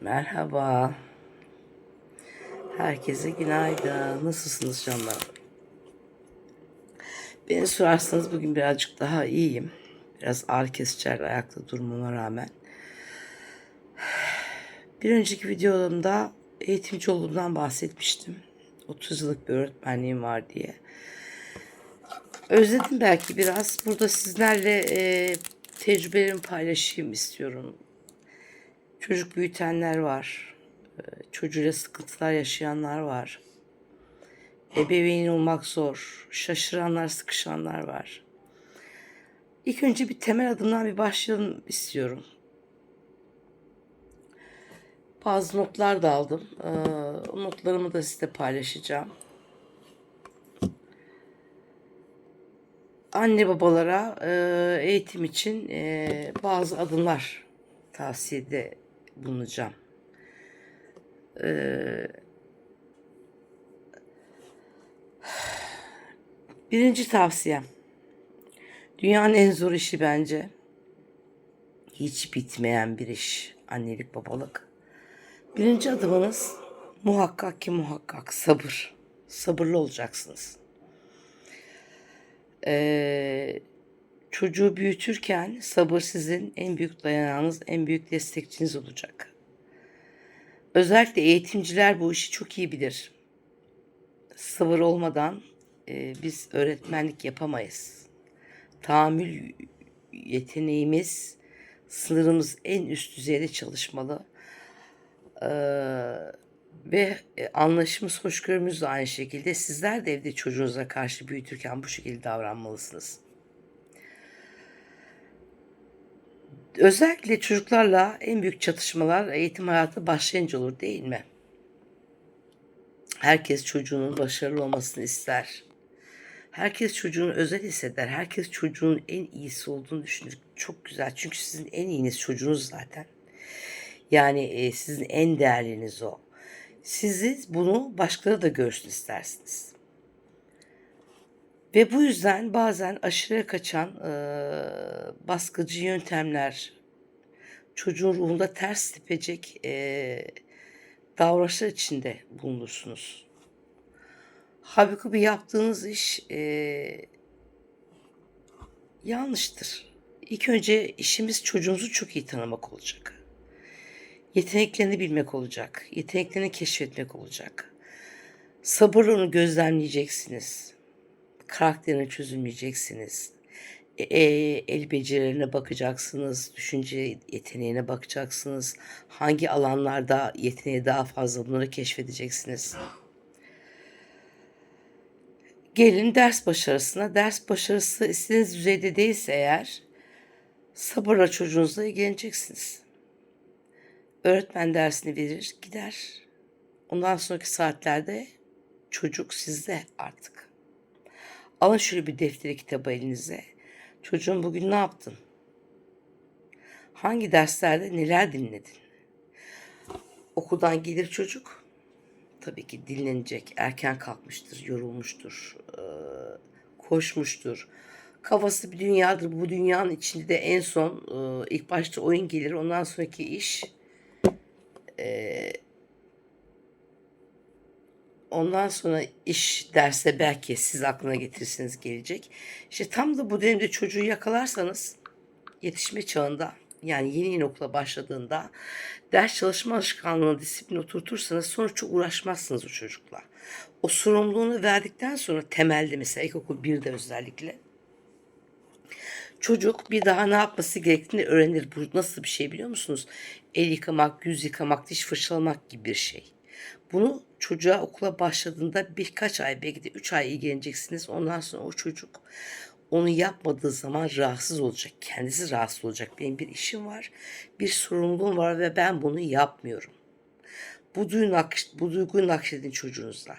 Merhaba. Herkese günaydın. Nasılsınız canlarım? Beni sorarsanız bugün birazcık daha iyiyim. Biraz ağrı kesicilerle ayakta durmama rağmen. Bir önceki videolarımda eğitimci olduğumdan bahsetmiştim. 30 yıllık bir öğretmenliğim var diye. Özledim belki biraz. Burada sizlerle e, tecrübelerimi paylaşayım istiyorum. Çocuk büyütenler var. e, Çocuğuyla sıkıntılar yaşayanlar var. Ebeveyn olmak zor. Şaşıranlar, sıkışanlar var. İlk önce bir temel adımdan bir başlayalım istiyorum. Bazı notlar da aldım. Ee, notlarımı da size paylaşacağım. Anne babalara e, eğitim için e, bazı adımlar tavsiyede bulunacağım. Ee, birinci tavsiyem. Dünyanın en zor işi bence. Hiç bitmeyen bir iş. Annelik babalık. Birinci adımınız muhakkak ki muhakkak sabır. Sabırlı olacaksınız. Ee, çocuğu büyütürken sabır sizin en büyük dayanağınız, en büyük destekçiniz olacak. Özellikle eğitimciler bu işi çok iyi bilir. Sabır olmadan e, biz öğretmenlik yapamayız. Tahammül yeteneğimiz, sınırımız en üst düzeyde çalışmalı. Ee, ve e, anlaşımız, hoşgörümüz de aynı şekilde. Sizler de evde çocuğunuza karşı büyütürken bu şekilde davranmalısınız. Özellikle çocuklarla en büyük çatışmalar eğitim hayatı başlayınca olur değil mi? Herkes çocuğunun başarılı olmasını ister. Herkes çocuğunu özel hisseder. Herkes çocuğun en iyisi olduğunu düşünür. Çok güzel. Çünkü sizin en iyiniz çocuğunuz zaten. Yani e, sizin en değerliniz o. Sizi bunu başkaları da görsün istersiniz. Ve bu yüzden bazen aşırıya kaçan e, baskıcı yöntemler, çocuğun ruhunda ters tepecek e, davranışlar içinde bulunursunuz. Halbuki bir yaptığınız iş e, yanlıştır. İlk önce işimiz çocuğumuzu çok iyi tanımak olacak. Yeteneklerini bilmek olacak. Yeteneklerini keşfetmek olacak. Sabırla onu gözlemleyeceksiniz. Karakterini çözümleyeceksiniz. E, el becerilerine bakacaksınız. Düşünce yeteneğine bakacaksınız. Hangi alanlarda yeteneği daha fazla bunları keşfedeceksiniz. Gelin ders başarısına. Ders başarısı istediğiniz düzeyde değilse eğer sabırla çocuğunuzla ilgileneceksiniz. Öğretmen dersini verir, gider. Ondan sonraki saatlerde çocuk sizde artık. Alın şöyle bir defteri kitabı elinize. Çocuğum bugün ne yaptın? Hangi derslerde neler dinledin? Okuldan gelir çocuk. Tabii ki dinlenecek. Erken kalkmıştır, yorulmuştur, koşmuştur. Kafası bir dünyadır. Bu dünyanın içinde de en son ilk başta oyun gelir. Ondan sonraki iş Ondan sonra iş derse belki siz aklına getirirsiniz gelecek. İşte tam da bu dönemde çocuğu yakalarsanız yetişme çağında yani yeni yeni okula başladığında ders çalışma alışkanlığına disiplin oturtursanız sonra çok uğraşmazsınız o çocukla. O sorumluluğunu verdikten sonra temelde mesela ilkokul 1'de özellikle Çocuk bir daha ne yapması gerektiğini öğrenir. Bu nasıl bir şey biliyor musunuz? El yıkamak, yüz yıkamak, diş fırçalamak gibi bir şey. Bunu çocuğa okula başladığında birkaç ay belki de üç ay ilgileneceksiniz. Ondan sonra o çocuk onu yapmadığı zaman rahatsız olacak. Kendisi rahatsız olacak. Benim bir işim var, bir sorumluluğum var ve ben bunu yapmıyorum. Bu duyguyu, nakş, bu duyguyu nakşedin çocuğunuzla.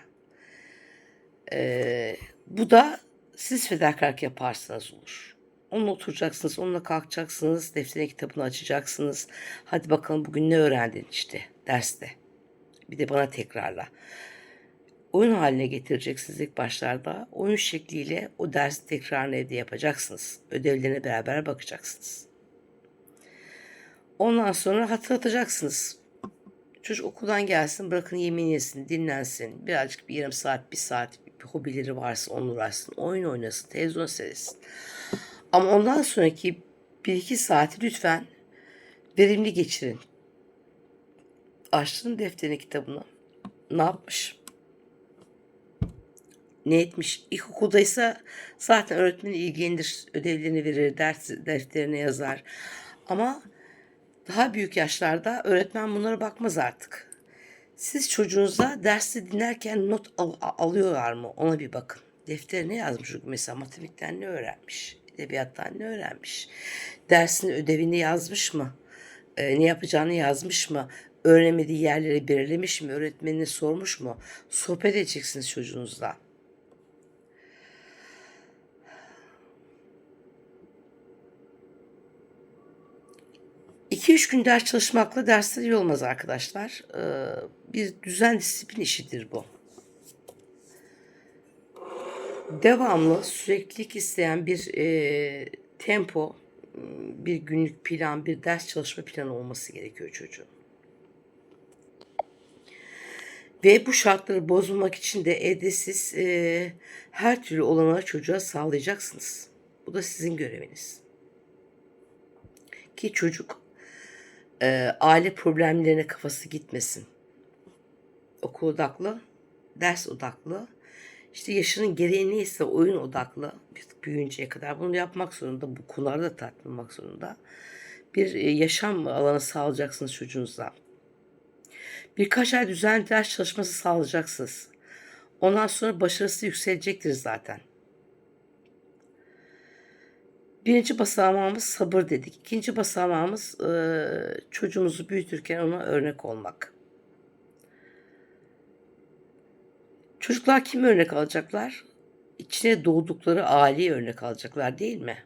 Ee, bu da siz fedakarlık yaparsanız olur. Onunla oturacaksınız, onunla kalkacaksınız, defterin kitabını açacaksınız. Hadi bakalım bugün ne öğrendin işte derste. Bir de bana tekrarla. Oyun haline getireceksiniz ilk başlarda. Oyun şekliyle o dersi tekrarını evde yapacaksınız. Ödevlerine beraber bakacaksınız. Ondan sonra hatırlatacaksınız. Çocuk okuldan gelsin, bırakın yemeğini yesin, dinlensin. Birazcık bir yarım saat, bir saat bir hobileri varsa onunla uğraşsın. Oyun oynasın, televizyon seyretsin. Ama ondan sonraki bir iki saati lütfen verimli geçirin. Açtın defterini kitabını. Ne yapmış? Ne etmiş? İlkokuldaysa zaten öğretmen ilgilenir. Ödevlerini verir, ders defterine yazar. Ama daha büyük yaşlarda öğretmen bunlara bakmaz artık. Siz çocuğunuza dersi dinlerken not al- alıyorlar mı? Ona bir bakın. Defterine yazmış mesela matematikten ne öğrenmiş? Edebiyattan ne öğrenmiş? Dersin ödevini yazmış mı? Ee, ne yapacağını yazmış mı? Öğrenemediği yerleri belirlemiş mi? Öğretmenine sormuş mu? Sohbet edeceksiniz çocuğunuzla. İki üç gün ders çalışmakla dersler iyi olmaz arkadaşlar. Ee, bir düzen disiplin işidir bu. Devamlı süreklilik isteyen bir e, tempo, bir günlük plan, bir ders çalışma planı olması gerekiyor çocuğun. Ve bu şartları bozmamak için de evde siz e, her türlü olanağı çocuğa sağlayacaksınız. Bu da sizin göreviniz. Ki çocuk e, aile problemlerine kafası gitmesin. Okul odaklı, ders odaklı, işte yaşının gereği neyse oyun odaklı büyüyünceye kadar bunu yapmak zorunda, bu konuları da tatminmak zorunda. Bir e, yaşam alanı sağlayacaksınız çocuğunuza. Birkaç ay düzenli ders çalışması sağlayacaksınız. Ondan sonra başarısı yükselecektir zaten. Birinci basamağımız sabır dedik. İkinci basamağımız e, çocuğumuzu büyütürken ona örnek olmak. Çocuklar kim örnek alacaklar? İçine doğdukları aileyi örnek alacaklar değil mi?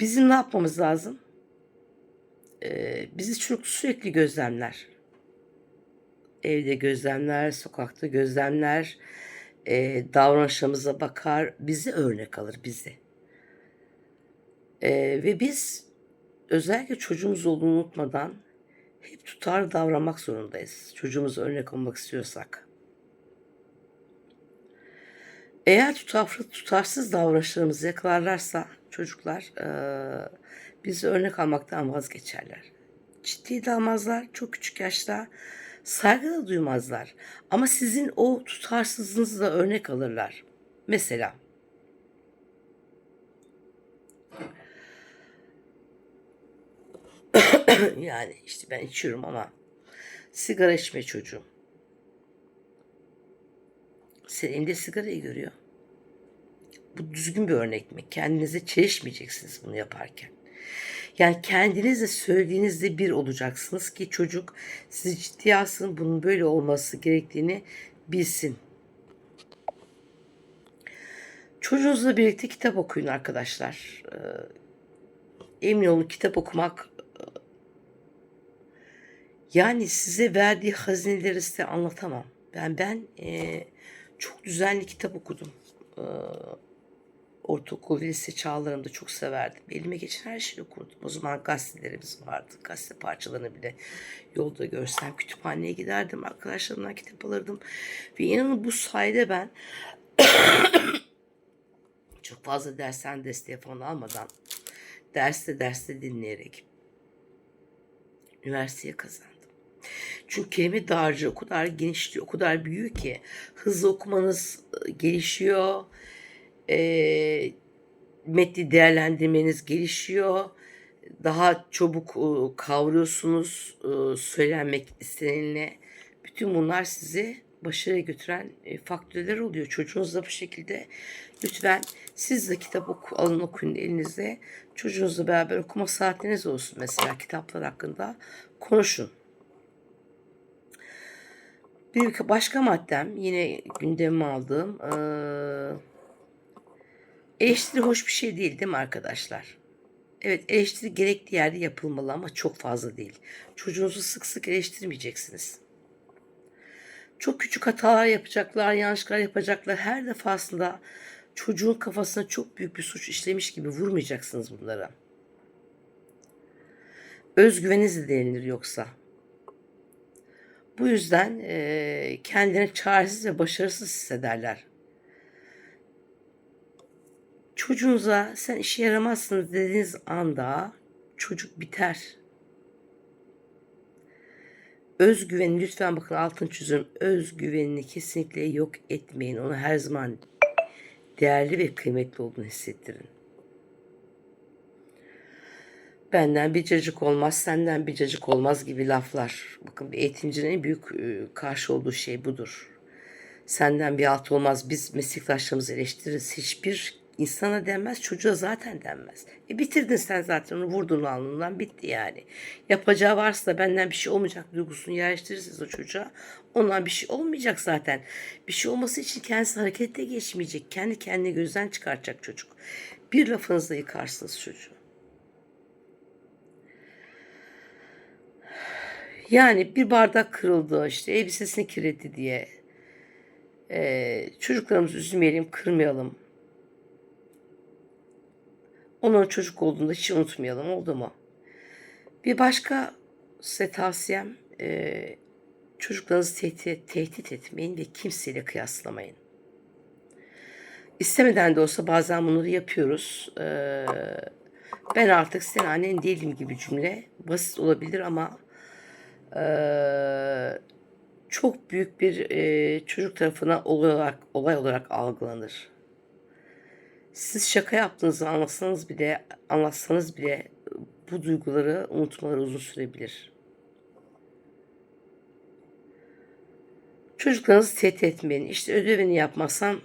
Bizim ne yapmamız lazım? Bizi çocuk sürekli gözlemler. Evde gözlemler, sokakta gözlemler, e, davranışlarımıza bakar, bizi örnek alır bizi. E, ve biz özellikle çocuğumuz olduğunu unutmadan hep tutar davranmak zorundayız. Çocuğumuza örnek olmak istiyorsak. Eğer tutarlı, tutarsız davranışlarımızı yakalarlarsa çocuklar e, bizi örnek almaktan vazgeçerler. Ciddi de almazlar çok küçük yaşta. Saygı da duymazlar. Ama sizin o tutarsızlığınızı da örnek alırlar. Mesela yani işte ben içiyorum ama sigara içme çocuğum. Senin elinde sigarayı görüyor. Bu düzgün bir örnek mi? Kendinize çelişmeyeceksiniz bunu yaparken. Yani kendinizle söylediğinizde bir olacaksınız ki çocuk sizi ciddiye alsın, bunun böyle olması gerektiğini bilsin. Çocuğunuzla birlikte kitap okuyun arkadaşlar. Ee, emin olun kitap okumak e, yani size verdiği hazineleri size anlatamam. Ben ben e, çok düzenli kitap okudum. Ee, ortaokul ve lise çağlarımda çok severdim. Elime geçen her şeyi okurdum. O zaman gazetelerimiz vardı. Gazete parçalarını bile yolda görsem kütüphaneye giderdim. Arkadaşlarımdan kitap alırdım. Ve inanın bu sayede ben çok fazla dersten desteği falan almadan derste derste dinleyerek üniversiteye kazandım. Çünkü kelime dağarcığı o kadar genişliyor, o kadar büyüyor ki hızlı okumanız e, gelişiyor, e, metni değerlendirmeniz gelişiyor, daha çabuk e, kavruyorsunuz e, söylenmek istenenle. Bütün bunlar sizi başarıya götüren e, faktörler oluyor. Çocuğunuz da bu şekilde lütfen siz de kitap oku, alın okuyun elinizde. Çocuğunuzla beraber okuma saatiniz olsun mesela kitaplar hakkında konuşun. Bir başka maddem yine gündeme aldığım eee eleştiri hoş bir şey değil değil mi arkadaşlar? Evet eleştiri gerektiği yerde yapılmalı ama çok fazla değil. Çocuğunuzu sık sık eleştirmeyeceksiniz. Çok küçük hatalar yapacaklar, yanlışlar yapacaklar. Her defasında çocuğun kafasına çok büyük bir suç işlemiş gibi vurmayacaksınız bunlara. Özgüveniz de denilir yoksa. Bu yüzden eee kendilerini çaresiz ve başarısız hissederler. Çocuğunuza sen işe yaramazsın dediğiniz anda çocuk biter. Özgüveni lütfen bakın altın çiziyorum. Özgüvenini kesinlikle yok etmeyin. Onu her zaman değerli ve kıymetli olduğunu hissettirin. Benden bir cacık olmaz, senden bir cacık olmaz gibi laflar. Bakın bir eğitimcinin en büyük e, karşı olduğu şey budur. Senden bir alt olmaz. Biz meslektaşlarımızı eleştiririz. Hiçbir insana denmez, çocuğa zaten denmez. E bitirdin sen zaten onu vurdun alnından bitti yani. Yapacağı varsa benden bir şey olmayacak duygusunu yerleştirirsiniz o çocuğa. Ondan bir şey olmayacak zaten. Bir şey olması için kendisi harekete geçmeyecek. Kendi kendine gözden çıkartacak çocuk. Bir lafınızla yıkarsınız çocuğu. Yani bir bardak kırıldı işte elbisesini kirletti diye. Ee, çocuklarımızı üzmeyelim, kırmayalım. Onun çocuk olduğunda hiç unutmayalım oldu mu? Bir başka size tavsiyem e, çocuklarınızı tehdit, tehdit etmeyin ve kimseyle kıyaslamayın. İstemeden de olsa bazen bunları yapıyoruz. Ee, ben artık senin annen değilim gibi cümle basit olabilir ama eee, çok büyük bir eee, çocuk tarafından olay olarak, olay olarak algılanır. Siz şaka yaptığınızı anlatsanız bile, anlatsanız bile bu duyguları unutmaları uzun sürebilir. Çocuklarınızı tehdit etmeyin. İşte ödevini yapmazsan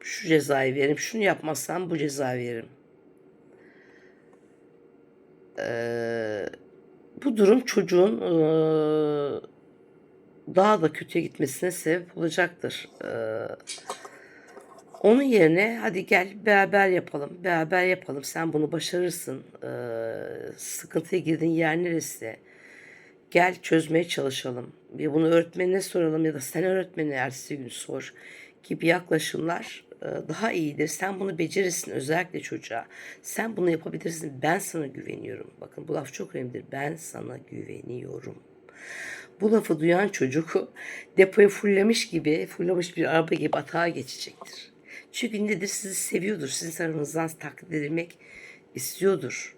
şu cezayı veririm, şunu yapmazsan bu cezayı veririm. Eee, bu durum çocuğun eee, daha da kötüye gitmesine sebep olacaktır. Eee, onun yerine hadi gel beraber yapalım, beraber yapalım. Sen bunu başarırsın. Eee, sıkıntıya girdiğin yer neresi? Gel çözmeye çalışalım. Bir bunu öğretmenine soralım ya da sen öğretmenine ertesi gün sor gibi yaklaşımlar e, daha iyidir. Sen bunu becerirsin özellikle çocuğa. Sen bunu yapabilirsin. Ben sana güveniyorum. Bakın bu laf çok önemlidir. Ben sana güveniyorum. Bu lafı duyan çocuk depoyu fulllemiş gibi, fullamış bir araba gibi atağa geçecektir. Çünkü nedir? Sizi seviyordur. Sizin tarafınızdan taklit edilmek istiyordur.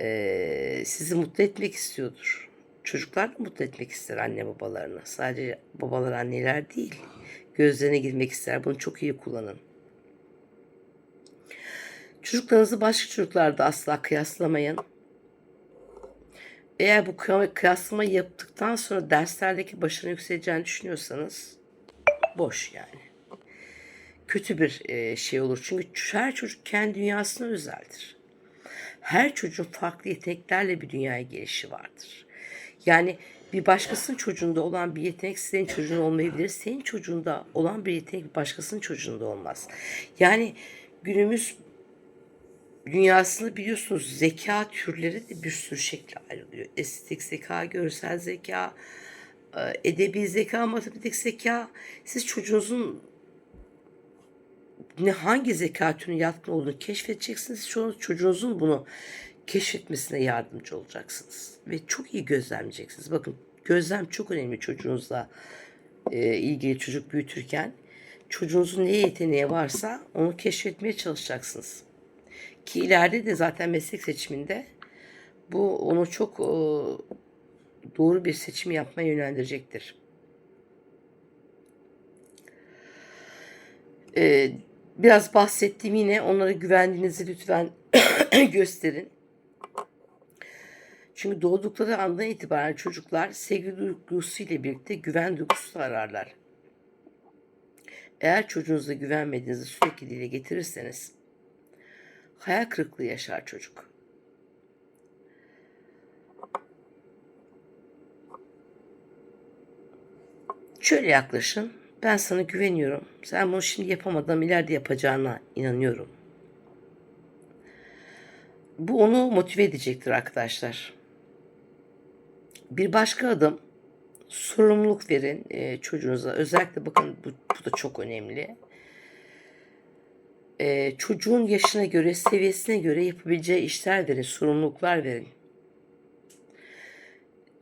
Ee, sizi mutlu etmek istiyordur. Çocuklar da mutlu etmek ister anne babalarını. Sadece babalar anneler değil. Gözlerine girmek ister. Bunu çok iyi kullanın. Çocuklarınızı başka çocuklarda asla kıyaslamayın. Eğer bu kıya- kıyaslamayı yaptıktan sonra derslerdeki başarı yükseleceğini düşünüyorsanız boş yani. Kötü bir e, şey olur. Çünkü her çocuk kendi dünyasına özeldir. Her çocuğun farklı yeteneklerle bir dünyaya gelişi vardır. Yani bir başkasının çocuğunda olan bir yetenek senin çocuğun olmayabilir. Senin çocuğunda olan bir yetenek başkasının çocuğunda olmaz. Yani günümüz dünyasını biliyorsunuz zeka türleri de bir sürü şekle ayrılıyor. Estetik zeka, görsel zeka, e, edebi zeka, matematik zeka. Siz çocuğunuzun ne hangi zeka türüne yatkın olduğunu keşfedeceksiniz. Çocuğunuzun bunu keşfetmesine yardımcı olacaksınız. Ve çok iyi gözlemleyeceksiniz. Bakın gözlem çok önemli çocuğunuzla e, ilgili çocuk büyütürken. Çocuğunuzun ne yeteneği varsa onu keşfetmeye çalışacaksınız. Ki ileride de zaten meslek seçiminde bu onu çok e, doğru bir seçim yapmaya yönlendirecektir. E, biraz bahsettiğim yine onlara güvendiğinizi lütfen gösterin. Çünkü doğdukları andan itibaren çocuklar sevgi duygusu ile birlikte güven duygusu da ararlar. Eğer çocuğunuza güvenmediğinizi sürekli dile getirirseniz hayal kırıklığı yaşar çocuk. Şöyle yaklaşın. Ben sana güveniyorum. Sen bunu şimdi yapamadın ileride yapacağına inanıyorum. Bu onu motive edecektir arkadaşlar. Bir başka adım sorumluluk verin e, çocuğunuza. Özellikle bakın bu, bu da çok önemli. E, çocuğun yaşına göre, seviyesine göre yapabileceği işler verin, sorumluluklar verin.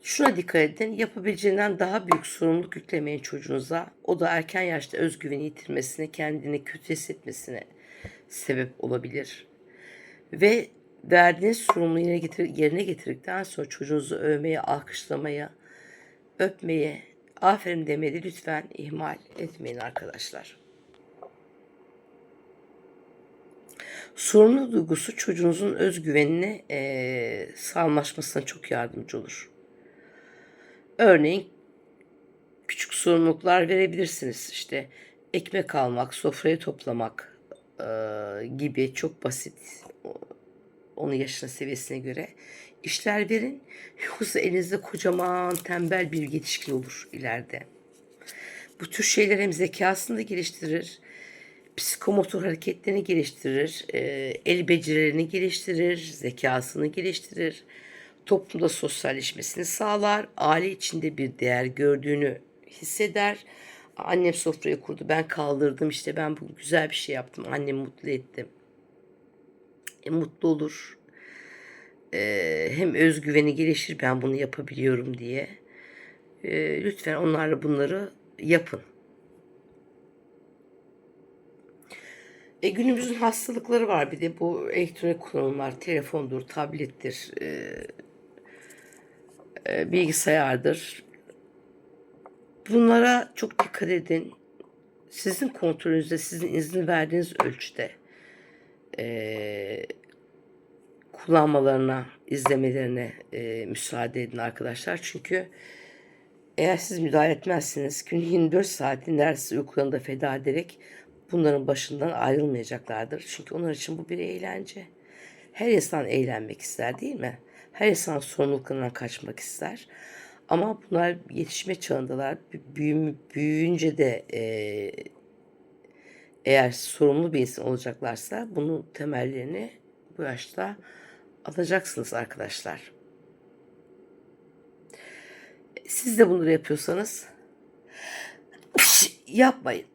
Şuna dikkat edin. Yapabileceğinden daha büyük sorumluluk yüklemeyin çocuğunuza. O da erken yaşta özgüveni yitirmesine, kendini kötü hissetmesine sebep olabilir. Ve verdiğiniz sorumluluğu yerine, getir, yerine getirdikten sonra çocuğunuzu övmeye, alkışlamaya, öpmeye, aferin demeye de lütfen ihmal etmeyin arkadaşlar. Sorumlu duygusu çocuğunuzun özgüvenine eee sağlamlaşmasına çok yardımcı olur. Örneğin küçük sorumluluklar verebilirsiniz. İşte ekmek almak, sofrayı toplamak eee, gibi çok basit onun yaşına seviyesine göre işler verin. Yoksa elinizde kocaman tembel bir yetişkin olur ileride. Bu tür şeyler hem zekasını da geliştirir, psikomotor hareketlerini geliştirir, e, el becerilerini geliştirir, zekasını geliştirir, toplumda sosyalleşmesini sağlar, aile içinde bir değer gördüğünü hisseder. Annem sofrayı kurdu, ben kaldırdım işte ben bu güzel bir şey yaptım, annemi mutlu ettim. E, mutlu olur. E, hem özgüveni gelişir ben bunu yapabiliyorum diye. E, lütfen onlarla bunları yapın. E, günümüzün hastalıkları var bir de bu elektronik kullanımlar, telefondur, tablettir, e, e, bilgisayardır. Bunlara çok dikkat edin. Sizin kontrolünüzde, sizin izin verdiğiniz ölçüde e, kullanmalarına, izlemelerine e, müsaade edin arkadaşlar. Çünkü eğer siz müdahale etmezseniz günün 24 saati neredeyse uykularında feda ederek bunların başından ayrılmayacaklardır. Çünkü onlar için bu bir eğlence. Her insan eğlenmek ister değil mi? Her insan sorumluluklarından kaçmak ister. Ama bunlar yetişme çağındalar. Büyü, büyüyünce de e, eğer sorumlu bir insan olacaklarsa bunun temellerini bu yaşta atacaksınız arkadaşlar. Siz de bunları yapıyorsanız yapmayın.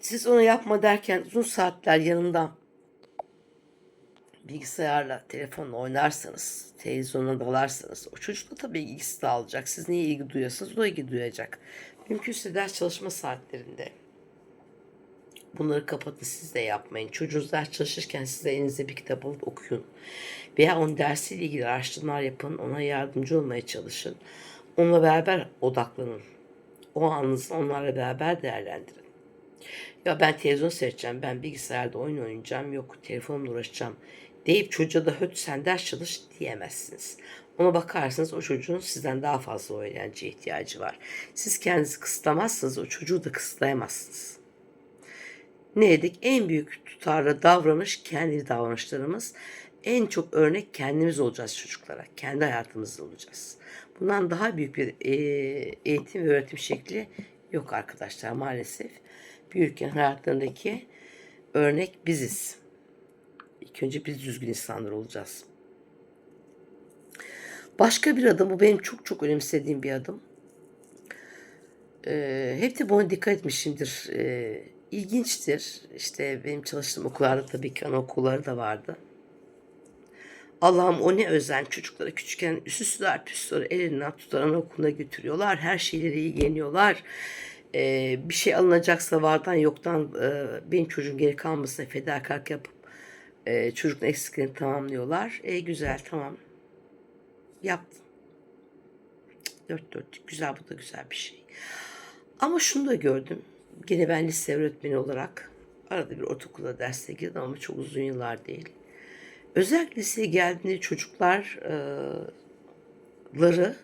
Siz onu yapma derken uzun saatler yanında bilgisayarla, telefonla oynarsanız, televizyona dalarsanız o çocuk da tabii ilgisi dağılacak. Siz neye ilgi duyuyorsanız o da ilgi duyacak. Mümkünse ders çalışma saatlerinde bunları kapatın siz de yapmayın. Çocuğunuz ders çalışırken siz de elinizde bir kitap alıp okuyun. Veya onun dersiyle ilgili araştırmalar yapın. Ona yardımcı olmaya çalışın. Onunla beraber odaklanın. O anınızı onlarla beraber değerlendirin. Ya ben televizyon seyredeceğim, ben bilgisayarda oyun oynayacağım, yok telefonla uğraşacağım deyip çocuğa da höt sen ders çalış diyemezsiniz. Ona bakarsanız o çocuğun sizden daha fazla o eğlenceye ihtiyacı var. Siz kendinizi kısıtlamazsanız o çocuğu da kısıtlayamazsınız. Ne dedik? En büyük tutarlı davranış kendi davranışlarımız. En çok örnek kendimiz olacağız çocuklara. Kendi hayatımızda olacağız. Bundan daha büyük bir e, eğitim ve öğretim şekli yok arkadaşlar maalesef. Büyürken hayatlarındaki örnek biziz. İlk önce biz düzgün insanlar olacağız. Başka bir adım, bu benim çok çok önemsediğim bir adım. Ee, hep de buna dikkat etmişimdir. Ee, ilginçtir. İşte benim çalıştığım okullarda tabii ki anaokulları da vardı. Allah'ım o ne özen çocuklara küçükken süsler püsleri elinden tutar anaokuluna götürüyorlar. Her şeyleri ilgileniyorlar. Ee, bir şey alınacaksa vardan yoktan e, benim çocuğum geri kalmasına fedakarlık yapıp e, çocuğun eksiklerini tamamlıyorlar. E, güzel tamam. Yaptın. Dört dörtlük güzel bu da güzel bir şey. Ama şunu da gördüm. Gene ben lise öğretmeni olarak arada bir ortaokula derse girdim ama çok uzun yıllar değil. Özellikle liseye geldiğinde çocuklarları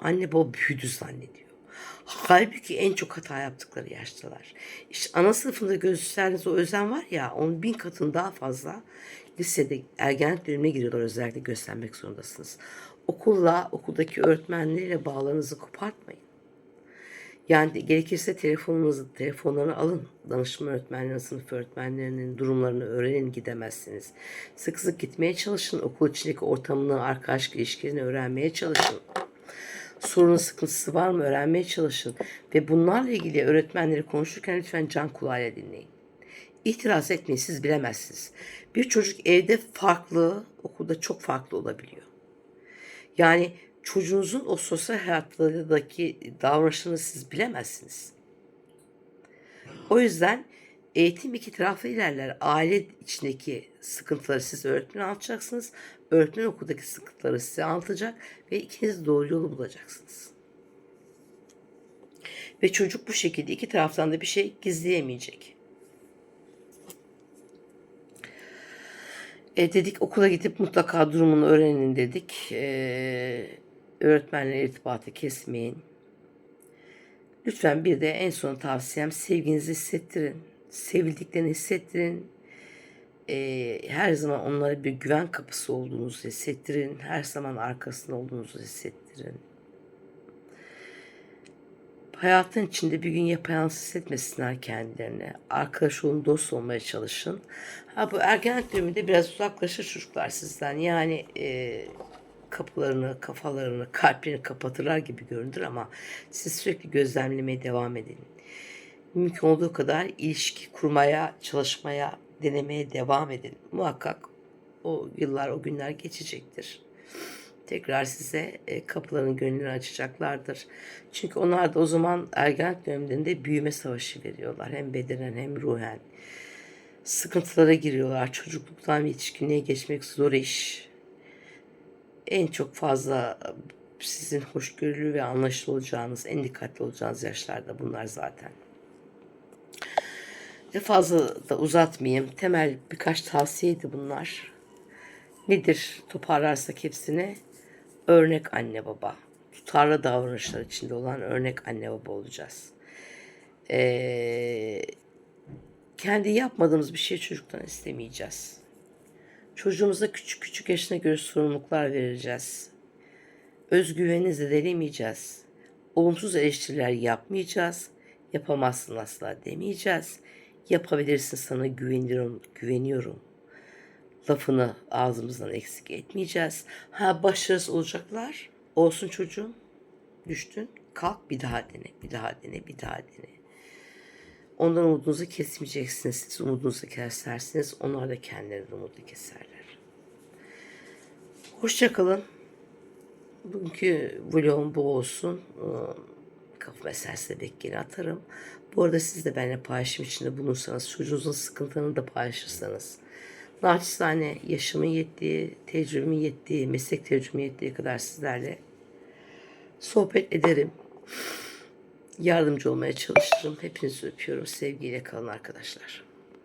anne baba büyüdü zannediyor. Halbuki en çok hata yaptıkları yaştalar. İşte ana sınıfında gösterdiğiniz o özen var ya onun bin katını daha fazla lisede ergenlik dönemine giriyorlar özellikle göstermek zorundasınız. Okulla, okuldaki öğretmenleriyle bağlarınızı kopartmayın. Yani gerekirse telefonunuzu, telefonlarını alın. Danışma öğretmenlerinin, sınıf öğretmenlerinin durumlarını öğrenin gidemezsiniz. Sık sık gitmeye çalışın. Okul içindeki ortamını, arkadaşlık ilişkilerini öğrenmeye çalışın. Sorunun sıkıntısı var mı öğrenmeye çalışın. Ve bunlarla ilgili öğretmenleri konuşurken lütfen can kulağıyla dinleyin. İtiraz etmeyin siz bilemezsiniz. Bir çocuk evde farklı, okulda çok farklı olabiliyor. Yani çocuğunuzun o sosyal hayattaki davranışını siz bilemezsiniz. O yüzden eğitim iki taraflı ilerler. Aile içindeki sıkıntıları siz öğretmen anlatacaksınız. Öğretmen okuldaki sıkıntıları size anlatacak ve ikiniz doğru yolu bulacaksınız. Ve çocuk bu şekilde iki taraftan da bir şey gizleyemeyecek. E dedik okula gidip mutlaka durumunu öğrenin dedik. E, öğretmenle irtibatı kesmeyin. Lütfen bir de en son tavsiyem sevginizi hissettirin. Sevildiklerini hissettirin. E, her zaman onlara bir güven kapısı olduğunuzu hissettirin. Her zaman arkasında olduğunuzu hissettirin. Hayatın içinde bir gün yapayalnız hissetmesinler kendilerini. Arkadaş olun, dost olmaya çalışın. Ha bu ergenlik döneminde biraz uzaklaşır çocuklar sizden. Yani e, kapılarını, kafalarını, kalplerini kapatırlar gibi görünür ama siz sürekli gözlemlemeye devam edin. Mümkün olduğu kadar ilişki kurmaya, çalışmaya, denemeye devam edin. Muhakkak o yıllar, o günler geçecektir tekrar size e, kapıların gönlünü açacaklardır. Çünkü onlar da o zaman ergenlik döneminde büyüme savaşı veriyorlar. Hem bedenen hem ruhen. Sıkıntılara giriyorlar. Çocukluktan yetişkinliğe geçmek zor iş. En çok fazla sizin hoşgörülü ve anlaşılı olacağınız, en dikkatli olacağınız yaşlarda bunlar zaten. Ve fazla da uzatmayayım. Temel birkaç tavsiyeydi bunlar. Nedir toparlarsak hepsini? örnek anne baba. Tutarlı davranışlar içinde olan örnek anne baba olacağız. Ee, kendi yapmadığımız bir şey çocuktan istemeyeceğiz. Çocuğumuza küçük küçük yaşına göre sorumluluklar vereceğiz. Özgüvenini zedelemeyeceğiz. Olumsuz eleştiriler yapmayacağız. Yapamazsın asla demeyeceğiz. Yapabilirsin sana güveniyorum, güveniyorum lafını ağzımızdan eksik etmeyeceğiz. Ha başarısız olacaklar. Olsun çocuğum. Düştün. Kalk bir daha dene. Bir daha dene. Bir daha dene. Ondan umudunuzu kesmeyeceksiniz. Siz umudunuzu kesersiniz. Onlar da kendileri umudu keserler. Hoşçakalın. Bugünkü vlogum bu olsun. Kafa eserse bekkeni atarım. Bu arada siz de benimle paylaşım içinde bulunsanız, çocuğunuzun sıkıntılarını da paylaşırsanız, naçizane yaşımın yettiği, tecrübemin yettiği, meslek tecrübemin yettiği kadar sizlerle sohbet ederim. Yardımcı olmaya çalışırım. Hepinizi öpüyorum. Sevgiyle kalın arkadaşlar.